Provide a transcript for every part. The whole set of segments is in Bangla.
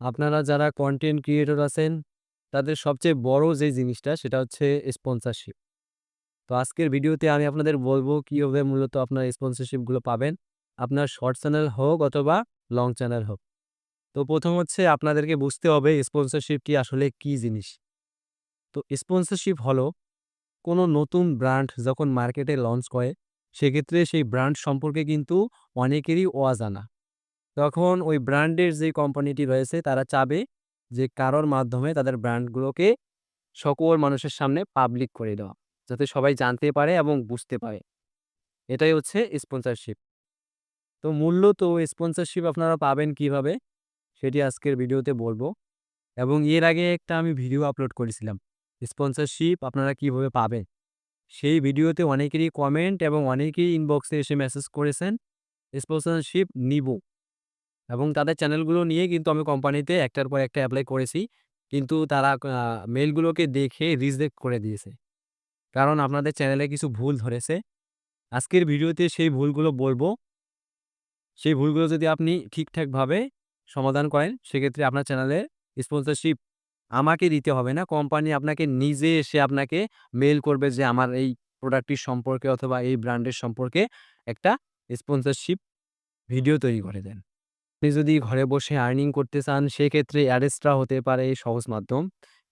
আপনারা যারা কন্টেন্ট ক্রিয়েটর আছেন, তাদের সবচেয়ে বড় যে জিনিসটা সেটা হচ্ছে স্পন্সরশিপ। তো আজকের ভিডিওতে আমি আপনাদের বলব কীভাবে মূলত আপনার স্পন্সরশিপগুলো পাবেন। আপনার শর্ট চ্যানেল হোক অথবা লং চ্যানেল হোক। তো প্রথম হচ্ছে আপনাদেরকে বুঝতে হবে স্পন্সরশিপটি আসলে কি জিনিস? তো স্পন্সরশিপ হলো কোনো নতুন ব্র্যান্ড যখন মার্কেটে লঞ্চ করে, সেক্ষেত্রে সেই ব্র্যান্ড সম্পর্কে কিন্তু অনেকেরই অজানা। তখন ওই ব্র্যান্ডের যে কোম্পানিটি রয়েছে, তারা চাবে যে কারোর মাধ্যমে তাদের ব্র্যান্ডগুলোকে সকল মানুষের সামনে পাবলিক করে দেওয়া। যাতে সবাই জানতে পারে এবং বুঝতে পারে। এটাই হচ্ছে স্পন্সরশিপ। তো মূলত স্পন্সরশিপ আপনারা পাবেন কীভাবে? সেটি আজকের ভিডিওতে বলব। এবং এর আগে একটা আমি ভিডিও আপলোড করেছিলাম। স্পন্সরশিপ আপনারা কীভাবে পাবেন? সেই ভিডিওতে অনেকেরই কমেন্ট এবং অনেকেই ইনবক্সে এসে মেসেজ করেছেন স্পন্সরশিপ নিবো। এবং তাদের চ্যানেলগুলো নিয়ে কিন্তু আমি কোম্পানিতে একটার পর একটা অ্যাপ্লাই করেছি। কিন্তু তারা আ মেইলগুলোকে দেখে রিজেক্ট করে দিয়েছে। কারণ আপনাদের চ্যানেলে কিছু ভুল ধরেছে। আজকের ভিডিওতে সেই ভুলগুলো বলব সেই ভুলগুলো যদি আপনি ঠিকঠাকভাবে সমাধান করেন, সেক্ষেত্রে আপনার চ্যানেলে স্পন্সরশিপ আমাকে দিতে হবে না। কোম্পানি আপনাকে নিজে এসে আপনাকে মেইল করবে যে আমার এই প্রোডাক্টটির সম্পর্কে অথবা এই ব্র্যান্ডের সম্পর্কে একটা স্পন্সরশিপ ভিডিও তৈরি করে দেন। আপনি যদি ঘরে বসে আর্নিং করতে চান সেক্ষেত্রে অ্যাডসটা হতে পারে এই সহজ মাধ্যম।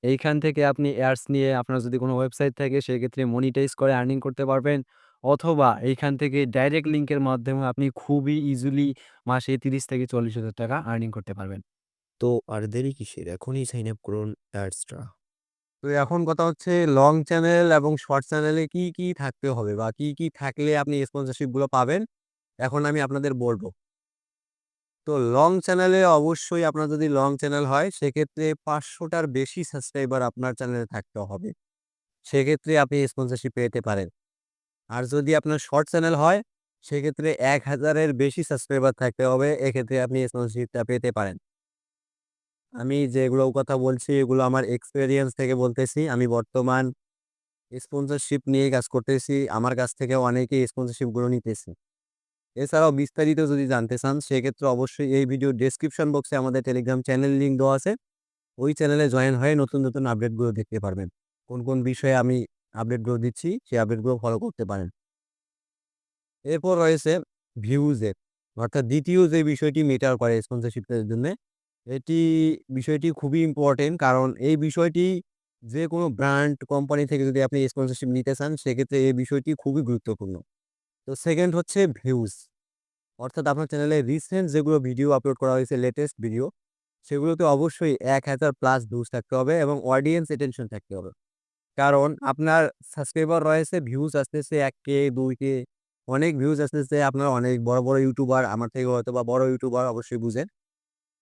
এইখান থেকে আপনি অ্যাডস নিয়ে আপনার যদি কোনো ওয়েবসাইট থাকে সেক্ষেত্রে মনিটাইজ করে আর্নিং করতে পারবেন। অথবা এইখান থেকে ডাইরেক্ট লিঙ্কের মাধ্যমে আপনি খুবই ইজিলি মাসে ৩০ থেকে ৪০,০০০ টাকা আর্নিং করতে পারবেন। তো আর দেরি কিসের? এখনই সাইন আপ করুন অ্যাডসটা। তো এখন কথা হচ্ছে লং চ্যানেল এবং শর্ট চ্যানেলে কি, কি থাকতে হবে বা কি, কি থাকলে আপনি স্পন্সরশিপগুলো পাবেন? এখন আমি আপনাদের বলব। তো লং চ্যানেলে অবশ্যই আপনার যদি লং চ্যানেল হয়, সেক্ষেত্রে পাঁচশোটার বেশি সাবস্ক্রাইবার আপনার চ্যানেলে থাকতে হবে। সেক্ষেত্রে আপনি স্পন্সরশিপ পেতে পারেন। আর যদি আপনার শর্ট চ্যানেল হয়, সেক্ষেত্রে এক হাজারের বেশি সাবস্ক্রাইবার থাকতে হবে। এক্ষেত্রে আপনি স্পন্সরশিপটা পেতে পারেন। আমি যেগুলো কথা বলছি, এগুলো আমার এক্সপেরিয়েন্স থেকে বলতেছি। আমি বর্তমান স্পন্সরশিপ নিয়ে কাজ করতেছি। আমার কাছ থেকেও অনেকেই স্পন্সরশিপগুলো নিতেছে। এছাড়াও বিস্তারিত যদি জানতে চান সেক্ষেত্রে অবশ্যই এই ভিডিওর ডেসক্রিপশন বক্সে আমাদের টেলিগ্রাম চ্যানেল লিঙ্ক দেওয়া আছে। ওই চ্যানেলে জয়েন হয়ে নতুন, নতুন আপডেটগুলো দেখতে পারবেন। কোন, কোন বিষয়ে আমি আপডেটগুলো দিচ্ছি সেই আপডেটগুলো ফলো করতে পারেন। এরপর রয়েছে ভিউজের অর্থাৎ দ্বিতীয় যে বিষয়টি মেটার করে স্পন্সরশিপের জন্যে, এটি বিষয়টি খুবই ইম্পর্টেন্ট কারণ এই বিষয়টি যেকোনো ব্র্যান্ড কোম্পানি থেকে যদি আপনি স্পন্সরশিপ নিতে চান সেক্ষেত্রে এই বিষয়টি খুবই গুরুত্বপূর্ণ। তো সেকেন্ড হচ্ছে ভিউজ। অর্থাৎ আপনার চ্যানেলে রিসেন্ট যেগুলো ভিডিও আপলোড করা হয়েছে লেটেস্ট ভিডিও, সেগুলোতে অবশ্যই ১০০০ প্লাস ভিউজ থাকতে হবে এবং অডিয়েন্স অ্যাটেনশন থাকতে হবে। কারণ আপনার সাবস্ক্রাইবার রয়েছে, ভিউজ আসতেছে ১K, ২K অনেক ভিউজ আসতেছে আপনার অনেক বড়, বড় ইউটিউবার আমার থেকে হয়তো বা বড় ইউটিউবার অবশ্যই বুঝেন।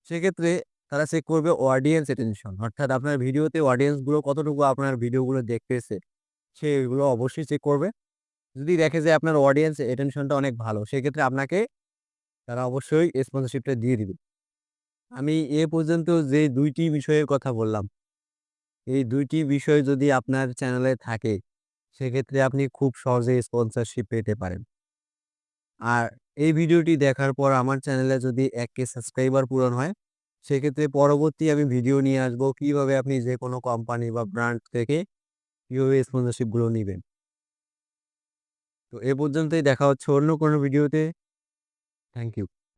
সেক্ষেত্রে তারা চেক করবে অডিয়েন্স অ্যাটেনশন অর্থাৎ আপনার ভিডিওতে অডিয়েন্সগুলো কতটুকু আপনার ভিডিওগুলো দেখতেছে, সেগুলো অবশ্যই চেক করবে। যদি দেখে যে আপনার অডিয়েন্স অ্যাটেনশনটা অনেক ভালো সেক্ষেত্রে আপনাকে তারা অবশ্যই স্পন্সরশিপটা দিয়ে দিবে। আমি এ পর্যন্ত যে দুইটি বিষয়ের কথা বললাম, এই দুইটি বিষয় যদি আপনার চ্যানেলে থাকে সেক্ষেত্রে আপনি খুব সহজেই স্পন্সরশিপ পেতে পারেন। আর এই ভিডিওটি দেখার পর আমার চ্যানেলে যদি ১K সাবস্ক্রাইবার পূরণ হয়, সেক্ষেত্রে পরবর্তী আমি ভিডিও নিয়ে আসব কীভাবে আপনি যে কোনো কোম্পানি বা ব্র্যান্ড থেকে কীভাবে স্পন্সরশিপগুলো নিবেন। তো এ পর্যন্তই দেখা হচ্ছে অন্য কোনো ভিডিওতে। Thank you.